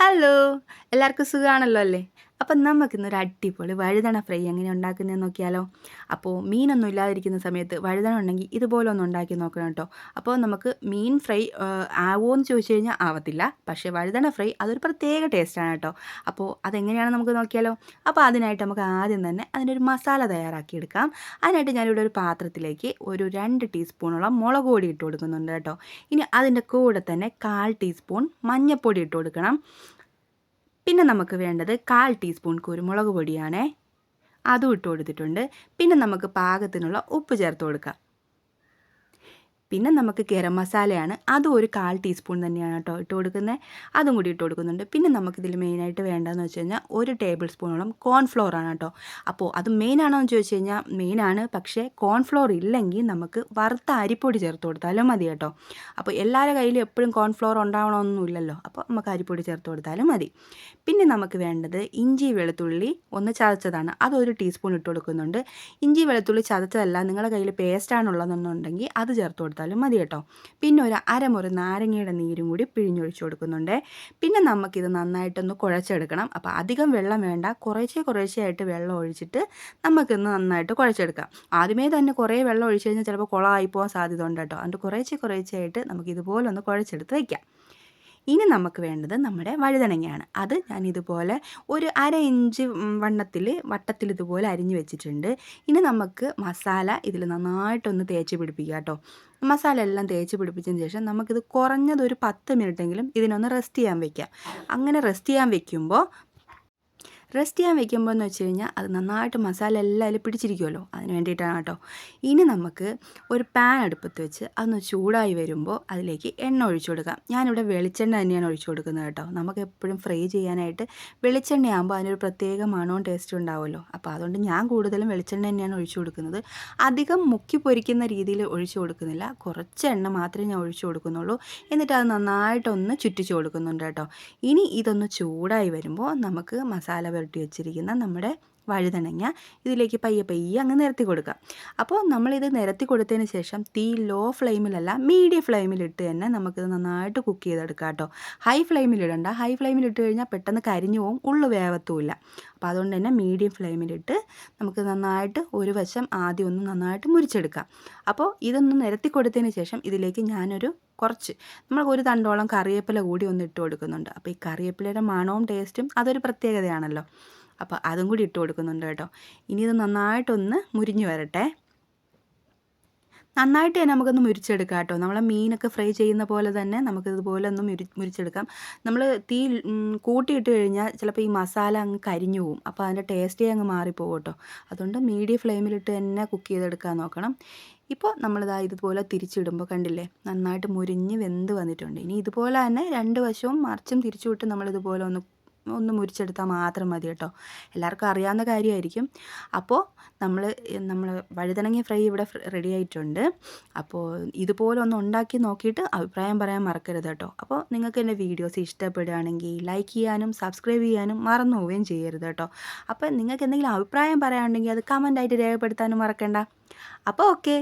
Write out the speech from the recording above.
Hello. എല്ലാവർക്കും സുഖമാണല്ലോ അല്ലേ? അപ്പം നമുക്കിന്നൊരു അടിപൊളി വഴുതണ ഫ്രൈ എങ്ങനെ ഉണ്ടാക്കുന്നതെന്ന് നോക്കിയാലോ? അപ്പോൾ മീനൊന്നും ഇല്ലാതിരിക്കുന്ന സമയത്ത് വഴുതണ ഉണ്ടെങ്കിൽ ഇതുപോലെ ഒന്ന് ഉണ്ടാക്കി നോക്കണം കേട്ടോ. അപ്പോൾ നമുക്ക് മീൻ ഫ്രൈ ആവുമോ എന്ന് ചോദിച്ചു കഴിഞ്ഞാൽ ആവത്തില്ല. പക്ഷേ വഴുതണ ഫ്രൈ അതൊരു പ്രത്യേക ടേസ്റ്റാണ് കേട്ടോ. അപ്പോൾ അതെങ്ങനെയാണ് നമുക്ക് നോക്കിയാലോ? അപ്പോൾ അതിനായിട്ട് നമുക്ക് ആദ്യം തന്നെ അതിനൊരു മസാല തയ്യാറാക്കി എടുക്കാം അതിനായിട്ട് ഞാനിവിടെ ഒരു പാത്രത്തിലേക്ക് ഒരു രണ്ട് ടീസ്പൂണോളം മുളക് പൊടി ഇട്ട് കൊടുക്കുന്നുണ്ട് കേട്ടോ. ഇനി അതിന്റെ കൂടെ തന്നെ കാൽ ടീസ്പൂൺ മഞ്ഞൾപ്പൊടി ഇട്ട് കൊടുക്കണം. പിന്നെ നമുക്ക് വേണ്ടത് കാൽ ടീസ്പൂൺ കുരുമുളക് പൊടിയാണേ. അതും ഇട്ട് കൊടുത്തിട്ടുണ്ട് പിന്നെ നമുക്ക് പാകത്തിനുള്ള ഉപ്പ് ചേർത്ത് കൊടുക്കാം. പിന്നെ നമുക്ക് ഗരം മസാലയാണ്. അതും ഒരു കാൽ ടീസ്പൂൺ തന്നെയാണ് കേട്ടോ ഇട്ട് കൊടുക്കുന്നത്. അതും കൂടി ഇട്ട് കൊടുക്കുന്നുണ്ട്. പിന്നെ നമുക്കിതിൽ മെയിനായിട്ട് വേണ്ടതെന്ന് വെച്ച് കഴിഞ്ഞാൽ ഒരു ടേബിൾ സ്പൂണോളം കോൺഫ്ലോർ ആണ് കേട്ടോ. അപ്പോൾ അത് മെയിനാണോ എന്ന് ചോദിച്ചു കഴിഞ്ഞാൽ മെയിനാണ്. പക്ഷേ കോൺഫ്ലോർ ഇല്ലെങ്കിൽ നമുക്ക് വറുത്ത അരിപ്പൊടി ചേർത്ത് കൊടുത്താലും മതി കേട്ടോ. അപ്പോൾ എല്ലാവരുടെ കയ്യിലും എപ്പോഴും കോൺഫ്ലോർ ഉണ്ടാവണമെന്നില്ലല്ലോ അപ്പോൾ നമുക്ക് അരിപ്പൊടി ചേർത്ത് കൊടുത്താലും മതി. പിന്നെ നമുക്ക് വേണ്ടത് ഇഞ്ചി വെളുത്തുള്ളി ഒന്ന് ചതച്ചതാണ്. അതൊരു ടീസ്പൂൺ ഇട്ട് കൊടുക്കുന്നുണ്ട്. ഇഞ്ചി വെളുത്തുള്ളി ചതച്ചതല്ല. നിങ്ങളുടെ കയ്യിൽ പേസ്റ്റാണുള്ളതെന്നുണ്ടെങ്കിൽ അത് ചേർത്ത് കൊടുത്താൽ കൊടുത്താലും മതി കേട്ടോ. പിന്നെ ഒരു അരമുറി നാരങ്ങയുടെ നീരും കൂടി പിഴിഞ്ഞൊഴിച്ച് കൊടുക്കുന്നുണ്ട്. പിന്നെ നമുക്കിത് നന്നായിട്ടൊന്ന് കുഴച്ചെടുക്കണം. അപ്പോൾ അധികം വെള്ളം വേണ്ട. കുറേശ്ശെ ആയിട്ട് വെള്ളം ഒഴിച്ചിട്ട് നമുക്കിന്ന് നന്നായിട്ട് കുഴച്ചെടുക്കാം. ആദ്യമേ തന്നെ കുറേ വെള്ളം ഒഴിച്ച് കഴിഞ്ഞാൽ ചിലപ്പോൾ കുളമായി പോകാൻ സാധ്യത ഉണ്ട് കേട്ടോ. അതുകൊണ്ട് കുറേശ്ശെ കുറേശ്ശെയായിട്ട് നമുക്ക് ഇതുപോലെ ഒന്ന് കുഴച്ചെടുത്ത് വയ്ക്കാം ഇനി നമുക്ക് വേണ്ടത് നമ്മുടെ വഴുതനങ്ങയാണ്. അത് ഞാൻ ഇതുപോലെ ഒരു അര ഇഞ്ച് വണ്ണത്തിൽ വട്ടത്തിൽ ഇതുപോലെ അരിഞ്ഞു വെച്ചിട്ടുണ്ട്. ഇനി നമുക്ക് മസാല ഇതിൽ നന്നായിട്ടൊന്ന് തേച്ച് പിടിപ്പിക്കുക കേട്ടോ. മസാല എല്ലാം തേച്ച് പിടിപ്പിച്ചതിന് ശേഷം നമുക്കിത് കുറഞ്ഞത് ഒരു പത്ത് മിനിറ്റെങ്കിലും ഇതിനൊന്ന് റെസ്റ്റ് ചെയ്യാൻ വെക്കാം. അങ്ങനെ റെസ്റ്റ് ചെയ്യാൻ വെക്കുമ്പോൾ റെസ്റ്റ് ചെയ്യാൻ വെക്കുമ്പോൾ എന്ന് വെച്ച് കഴിഞ്ഞാൽ അത് നന്നായിട്ട് മസാല എല്ലാം അതിൽ പിടിച്ചിരിക്കുമല്ലോ അതിന് വേണ്ടിയിട്ടാണ് കേട്ടോ. ഇനി നമുക്ക് ഒരു പാൻ അടുപ്പത്ത് വെച്ച് അതൊന്ന് ചൂടായി വരുമ്പോൾ അതിലേക്ക് എണ്ണ ഒഴിച്ചു കൊടുക്കാം. ഞാനിവിടെ വെളിച്ചെണ്ണ തന്നെയാണ് ഒഴിച്ചു കൊടുക്കുന്നത് കേട്ടോ. നമുക്ക് എപ്പോഴും ഫ്രൈ ചെയ്യാനായിട്ട് വെളിച്ചെണ്ണയാകുമ്പോൾ അതിനൊരു പ്രത്യേക മണവും ടേസ്റ്റും ഉണ്ടാവുമല്ലോ. അപ്പോൾ അതുകൊണ്ട് ഞാൻ കൂടുതലും വെളിച്ചെണ്ണ തന്നെയാണ് ഒഴിച്ചു കൊടുക്കുന്നത്. അധികം മുക്കി പൊരിക്കുന്ന രീതിയിൽ ഒഴിച്ചു കൊടുക്കുന്നില്ല. കുറച്ച് എണ്ണ മാത്രമേ ഞാൻ ഒഴിച്ചു കൊടുക്കുന്നുള്ളൂ. എന്നിട്ട് അത് നന്നായിട്ടൊന്ന് ചുറ്റിച്ചു കൊടുക്കുന്നുണ്ട് കേട്ടോ. ഇനി ഇതൊന്ന് ചൂടായി വരുമ്പോൾ നമുക്ക് മസാല പുരട്ടി വെച്ചിരിക്കുന്ന നമ്മുടെ വഴുതനങ്ങ ഇതിലേക്ക് പയ്യെ പയ്യെ അങ്ങ് നിരത്തി കൊടുക്കുക. അപ്പോൾ നമ്മളിത് നിരത്തി കൊടുത്തതിന് ശേഷം തീ ലോ ഫ്ലെയിമിലല്ല മീഡിയം ഫ്ലെയിമിലിട്ട് തന്നെ നമുക്കിത് നന്നായിട്ട് കുക്ക് ചെയ്തെടുക്കാം കേട്ടോ. ഹൈ ഫ്ലെയിമിലിടണ്ട. ഹൈ ഫ്ലെയിമിലിട്ട് കഴിഞ്ഞാൽ പെട്ടെന്ന് കരിഞ്ഞു പോകും ഉള്ളു വേവത്തുമില്ല. അപ്പോൾ അതുകൊണ്ട് തന്നെ മീഡിയം ഫ്ലെയിമിലിട്ട് നമുക്ക് നന്നായിട്ട് ഒരു വശം ആദ്യം ഒന്ന് നന്നായിട്ട് മുരിച്ചെടുക്കാം. അപ്പോൾ ഇതൊന്ന് നിരത്തി കൊടുത്തതിന് ശേഷം ഇതിലേക്ക് ഞാനൊരു കുറച്ച് നമ്മൾ ഒരു തണ്ടോളം കറിവേപ്പില കൂടി ഒന്ന് ഇട്ട് കൊടുക്കുന്നുണ്ട്. അപ്പോൾ ഈ കറിവേപ്പിലയുടെ മണവും ടേസ്റ്റും അതൊരു പ്രത്യേകതയാണല്ലോ. അപ്പോൾ അതും കൂടി ഇട്ട് കൊടുക്കുന്നുണ്ട് കേട്ടോ. ഇനി ഇത് നന്നായിട്ടൊന്ന് മുരിഞ്ഞു വരട്ടെ. നന്നായിട്ട് തന്നെ നമുക്കൊന്ന് മുരിച്ചെടുക്കാം കേട്ടോ. നമ്മളെ മീനൊക്കെ ഫ്രൈ ചെയ്യുന്ന പോലെ തന്നെ നമുക്കിതുപോലെ ഒന്ന് മുരി മുരിച്ചെടുക്കാം. നമ്മൾ തീ കൂട്ടിയിട്ട് കഴിഞ്ഞാൽ ചിലപ്പോൾ ഈ മസാല അങ്ങ് കരിഞ്ഞു പോവും. അപ്പോൾ അതിന്റെ ടേസ്റ്റേ അങ്ങ് മാറിപ്പോകും കേട്ടോ. അതുകൊണ്ട് മീഡിയം ഫ്ലെയിമിലിട്ട് തന്നെ കുക്ക് ചെയ്തെടുക്കാൻ നോക്കണം. ഇപ്പോൾ നമ്മളിതാ ഇതുപോലെ തിരിച്ചിടുമ്പോൾ കണ്ടില്ലേ? നന്നായിട്ട് മുരിഞ്ഞ് വെന്ത് വന്നിട്ടുണ്ട്. ഇനി ഇതുപോലെ തന്നെ രണ്ട് വശവും മറിച്ചും തിരിച്ചു വിട്ട് നമ്മളിതുപോലെ ഒന്ന് ഒന്ന് മുരിച്ചെടുത്താൽ മാത്രം മതി കേട്ടോ. എല്ലാവർക്കും അറിയാവുന്ന കാര്യമായിരിക്കും. അപ്പോൾ നമ്മൾ നമ്മൾ വഴുതനങ്ങ ഫ്രൈ ഇവിടെ റെഡി ആയിട്ടുണ്ട്. അപ്പോൾ ഇതുപോലെ ഒന്ന് ഉണ്ടാക്കി നോക്കിയിട്ട് അഭിപ്രായം പറയാൻ മറക്കരുത് കേട്ടോ. അപ്പോൾ നിങ്ങൾക്ക് എന്റെ വീഡിയോസ് ഇഷ്ടപ്പെടുകയാണെങ്കിൽ ലൈക്ക് ചെയ്യാനും സബ്സ്ക്രൈബ് ചെയ്യാനും മറന്നു പോവുകയും ചെയ്യരുത് കേട്ടോ. അപ്പോൾ നിങ്ങൾക്ക് എന്തെങ്കിലും അഭിപ്രായം പറയാനുണ്ടെങ്കിൽ അത് കമന്റായിട്ട് രേഖപ്പെടുത്താനും മറക്കണ്ട. അപ്പോൾ ഓക്കെ